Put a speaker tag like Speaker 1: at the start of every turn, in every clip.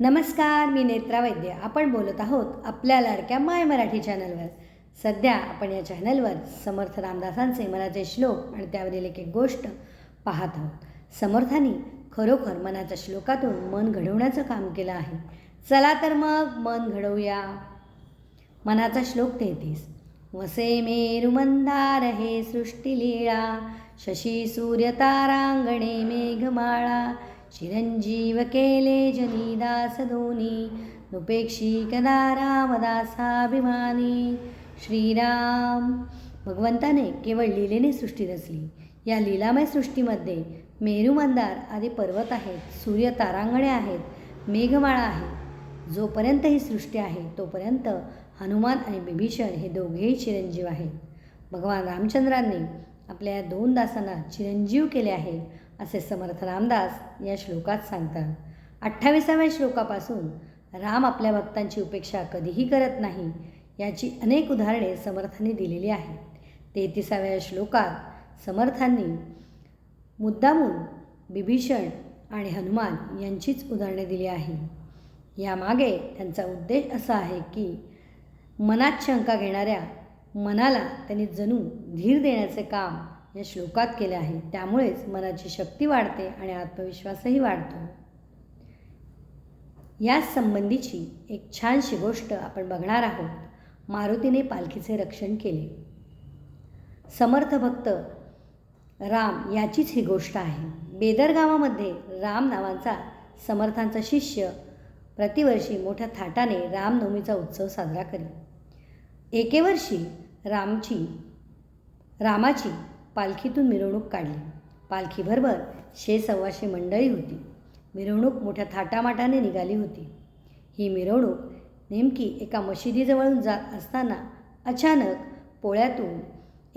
Speaker 1: नमस्कार मी नेत्रा वैद्य. आपण बोलत आहोत आपल्या लाडक्या माय मराठी चॅनलवर. सध्या आपण या चॅनलवर समर्थ रामदासांचे मनाचे श्लोक आणि त्यावरील एक एक गोष्ट पाहत आहोत. समर्थांनी खरोखर मनाच्या श्लोकातून मन घडवण्याचं काम केलं आहे. चला तर मग मन घडवूया. मनाचा श्लोक तेहतीस. वसे मेरुमंदार हे सृष्टीलीळा शशी सूर्य तारांगणे मेघमाळा चिरंजीव केले जनीदास दोनी नुपेक्षी कदा रामदासाभिमानी श्रीराम भगवंताने केवळ लीलेने सृष्टी रचली. या लीलामय सृष्टीमध्ये मेरूमंदार आदी पर्वत आहेत सूर्य तारांगणे आहेत मेघमाळा आहे. जोपर्यंत ही सृष्टी आहे तोपर्यंत हनुमान आणि बिभीषण हे दोघेही चिरंजीव आहेत. भगवान रामचंद्रांनी आपल्या या दोन दासांना चिरंजीव केले आहे असे समर्थ रामदास या श्लोकात सांगतात. अठ्ठावीसाव्या श्लोकापासून राम आपल्या भक्तांची उपेक्षा कधीही करत नाही याची अनेक उदाहरणे समर्थांनी दिलेली आहेत. तेहतीसाव्या श्लोकात समर्थांनी मुद्दामून बिभीषण आणि हनुमान यांचीच उदाहरणे दिली आहे. यामागे त्यांचा उद्देश असा आहे की मनात शंका घेणाऱ्या मनाला त्यांनी जणू धीर देण्याचे काम या श्लोकात केले आहे. त्यामुळेच मनाची शक्ती वाढते आणि आत्मविश्वासही वाढतो. याच संबंधीची एक छानशी गोष्ट आपण बघणार आहोत. मारुतीने पालखीचे रक्षण केले. समर्थ भक्त राम याचीच ही गोष्ट आहे. बेदर गावामध्ये राम नावांचा समर्थांचा शिष्य प्रतिवर्षी मोठ्या थाटाने रामनवमीचा उत्सव साजरा करी एके वर्षी रामची रामाची पालखीतून मिरवणूक काढली. पालखीबरोबर शे सव्वाशे मंडळी होती. मिरवणूक मोठ्या थाटामाटाने निघाली होती. ही मिरवणूक नेमकी एका मशिदीजवळून जात असताना अचानक पोळ्यातून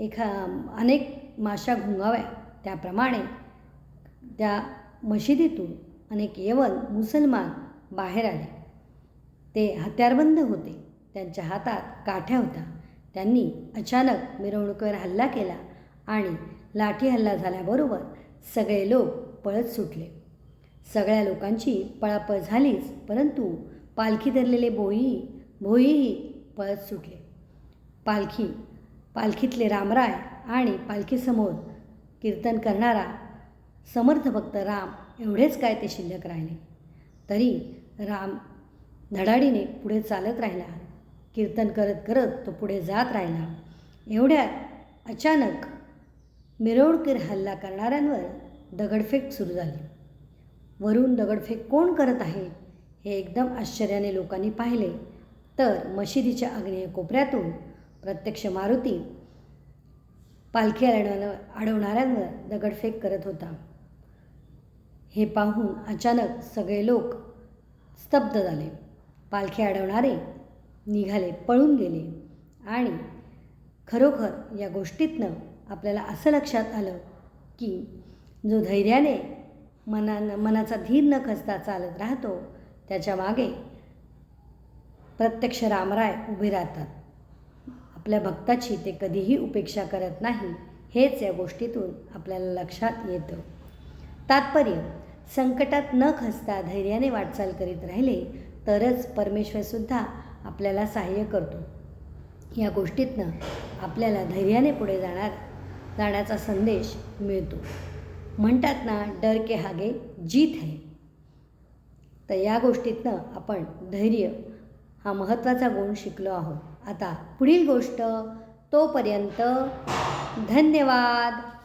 Speaker 1: एका अनेक माशा घुंगाव्या. त्याप्रमाणे त्या मशिदीतून अनेक यवन मुसलमान बाहेर आले. ते हत्यारबंद होते. त्यांच्या हातात काठ्या होत्या. त्यांनी अचानक मिरवणुकीवर हल्ला केला आणि लाठी हल्ला झाल्याबरोबर सगळे लोक पळत सुटले. सगळ्या लोकांची पळापळ झालीच परंतु पालखी धरलेले बोई भोईही पळत सुटले. पालखी पालखीतले रामराय आणि पालखीसमोर कीर्तन करणारा समर्थ भक्त राम एवढेच काय ते शिल्लक राहिले. तरी राम धडाडीने पुढे चालत राहिला. कीर्तन करत करत तो पुढे जात राहिला. एवढ्यात अचानक मिरवणुकीर हल्ला करणाऱ्यांवर दगडफेक सुरू झाली. वरून दगडफेक कोण करत आहे हे एकदम आश्चर्याने लोकांनी पाहिले. तर मशिदीच्या अग्नेय कोपऱ्यातून प्रत्यक्ष मारुती पालखी अडवण अडवणाऱ्यांवर दगडफेक करत होता. हे पाहून अचानक सगळे लोक स्तब्ध झाले. पालखी अडवणारे निघाले पळून गेले. आणि खरोखर या गोष्टीतनं आपल्याला असं लक्षात आलं की जो धैर्याने मनानं मनाचा धीर न खचता चालत राहतो त्याच्यामागे प्रत्यक्ष रामराय उभे राहतात. आपल्या भक्ताची ते कधीही उपेक्षा करत नाही हेच या गोष्टीतून आपल्याला लक्षात येतं. तात्पर्य संकटात न खचता धैर्याने वाटचाल करीत राहिले तरच परमेश्वरसुद्धा आपल्याला सहाय्य करतो. या गोष्टीतनं आपल्याला धैर्याने पुढे जाणार जाण्याचा संदेश मिळतो. म्हणतात ना डर के हागे जीत है. तर या गोष्टीतनं आपण धैर्य हा महत्त्वाचा गुण शिकलो आहोत. आता पुढील गोष्ट तोपर्यंत धन्यवाद.